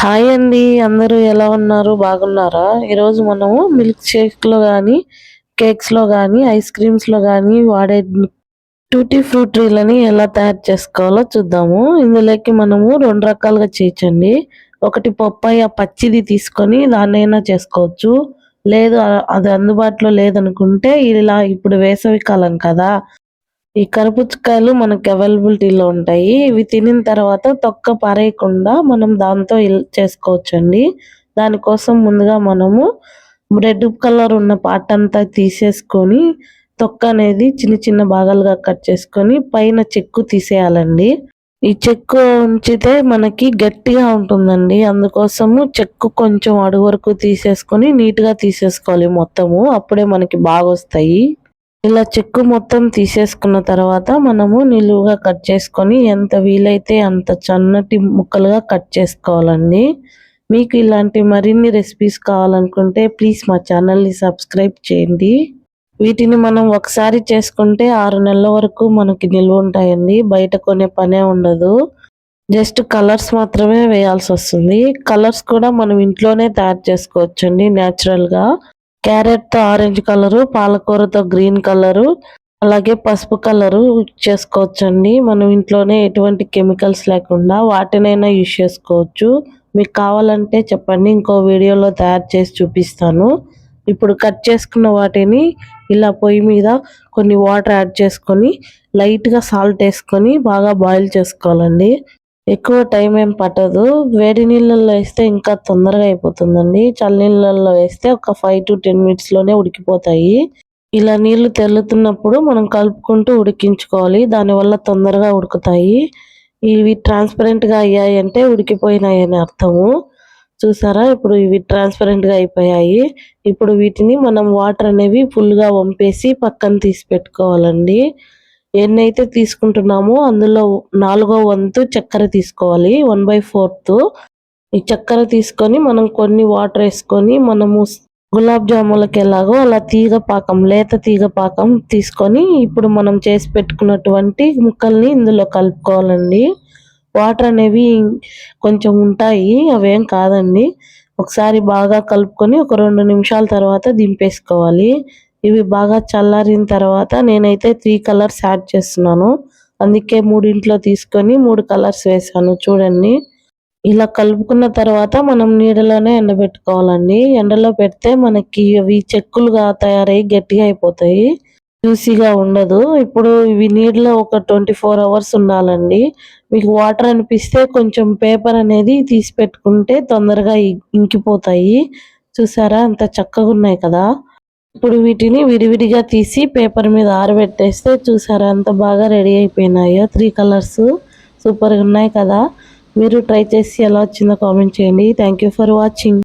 Hi అండి అందరూ ఎలా ఉన్నారు? బాగున్నారా? ఈరోజు మనము మిల్క్ షేక్లో కానీ కేక్స్లో కానీ ఐస్ క్రీమ్స్లో కానీ వాడే టూటీ ఫ్రూటీలని ఎలా తయారు చేసుకోవాలో చూద్దాము. ఇందులోకి మనము రెండు రకాలుగా చేయొచ్చండి. ఒకటి పప్పాయ పచ్చిది తీసుకొని దాన్నైనా చేసుకోవచ్చు. లేదు అది అందుబాటులో లేదనుకుంటే ఇలా ఇప్పుడు వేసవి కాలం కదా ఈ కరపుచ్చకాయలు మనకి అవైలబిలిటీలో ఉంటాయి. ఇవి తినిన తర్వాత తొక్క పారేయకుండా మనం దాంతో చేసుకోవచ్చండి. దానికోసం ముందుగా మనము రెడ్ కలర్ ఉన్న పార్ట్ అంతా తీసేసుకొని తొక్క అనేది చిన్న చిన్న భాగాలుగా కట్ చేసుకొని పైన చెక్కు తీసేయాలండి. ఈ చెక్కు ఉంచితే మనకి గట్టిగా ఉంటుందండి. అందుకోసము చెక్కు కొంచెం అడుగు వరకు తీసేసుకొని నీట్గా తీసేసుకోవాలి మొత్తము. అప్పుడే మనకి బాగా వస్తాయి ఇలా చెక్కు మొత్తం తీసేసుకున్న తర్వాత మనము నిలువుగా కట్ చేసుకొని ఎంత వీలైతే అంత చన్నటి ముక్కలుగా కట్ చేసుకోవాలండి. మీకు ఇలాంటి మరిన్ని రెసిపీస్ కావాలనుకుంటే ప్లీజ్ మా ఛానల్ని సబ్స్క్రైబ్ చేయండి. వీటిని మనం ఒకసారి చేసుకుంటే ఆరు నెలల వరకు మనకి నిల్వ ఉంటాయండి. బయట కొనే పనే ఉండదు. జస్ట్ కలర్స్ మాత్రమే వేయాల్సి వస్తుంది. కలర్స్ కూడా మనం ఇంట్లోనే తయారు చేసుకోవచ్చండి న్యాచురల్గా క్యారెట్తో ఆరెంజ్ కలరు పాలకూరతో గ్రీన్ కలరు అలాగే పసుపు కలరు చేసుకోవచ్చండి. మనం ఇంట్లోనే ఎటువంటి కెమికల్స్ లేకుండా వాటినైనా యూజ్ చేసుకోవచ్చు. మీకు కావాలంటే చెప్పండి ఇంకో వీడియోలో తయారు చేసి చూపిస్తాను. ఇప్పుడు కట్ చేసుకున్న వాటిని ఇలా పొయ్యి మీద కొన్ని వాటర్ యాడ్ చేసుకొని లైట్గా సాల్ట్ వేసుకొని బాగా బాయిల్ చేసుకోవాలండి. ఎక్కువ టైం ఏం పట్టదు. వేడి నీళ్ళల్లో వేస్తే ఇంకా తొందరగా అయిపోతుందండి. చల్ల నీళ్ళల్లో వేస్తే ఒక ఫైవ్ టు టెన్ మినిట్స్లోనే ఉడికిపోతాయి. ఇలా నీళ్ళు తెల్లుతున్నప్పుడు మనం కలుపుకుంటూ ఉడికించుకోవాలి. దానివల్ల తొందరగా ఉడుకుతాయి. ఇవి ట్రాన్స్పరెంట్గా అయ్యాయి అంటే ఉడికిపోయినాయి అని అర్థము. చూసారా? ఇప్పుడు ఇవి ట్రాన్స్పరెంట్గా అయిపోయాయి. ఇప్పుడు వీటిని మనం వాటర్ అనేవి ఫుల్గా వంపేసి పక్కన తీసి పెట్టుకోవాలండి. ఎన్నైతే తీసుకుంటున్నామో అందులో నాలుగో వంతు చక్కెర తీసుకోవాలి. One by fourth. ఈ చక్కెర తీసుకొని మనం కొన్ని వాటర్ వేసుకొని మనము గులాబ్ జాములకి ఎలాగో అలా తీగ పాకం లేత తీగ పాకం తీసుకొని ఇప్పుడు మనం చేసి పెట్టుకున్నటువంటి ముక్కల్ని ఇందులో కలుపుకోవాలండి. వాటర్ అనేవి కొంచెం ఉంటాయి అవేం కాదండి. ఒకసారి బాగా కలుపుకొని ఒక రెండు నిమిషాల తర్వాత దింపేసుకోవాలి. ఇవి బాగా చల్లారిన తర్వాత నేనైతే త్రీ కలర్స్ యాడ్ చేస్తున్నాను. అందుకే మూడింట్లో తీసుకొని మూడు కలర్స్ వేసాను చూడండి. ఇలా కలుపుకున్న తర్వాత మనం నీడలోనే ఎండబెట్టుకోవాలండి. ఎండలో పెడితే మనకి అవి చెక్కులుగా తయారై గట్టిగా అయిపోతాయి. జ్యూసీగా ఉండదు. ఇప్పుడు ఇవి నీడలో ఒక ట్వంటీ ఫోర్ అవర్స్ ఉండాలండి. మీకు వాటర్ అనిపిస్తే కొంచెం పేపర్ అనేది తీసి పెట్టుకుంటే తొందరగా ఇంకిపోతాయి. చూసారా? అంత చక్కగా ఉన్నాయి కదా. ఇప్పుడు వీటిని విడివిడిగా తీసి పేపర్ మీద ఆరబెట్టేస్తే చూసారా అంత బాగా రెడీ అయిపోయినాయో. త్రీ కలర్స్ సూపర్గా ఉన్నాయి కదా. మీరు ట్రై చేసి ఎలా వచ్చిందో కామెంట్ చేయండి. Thank for watching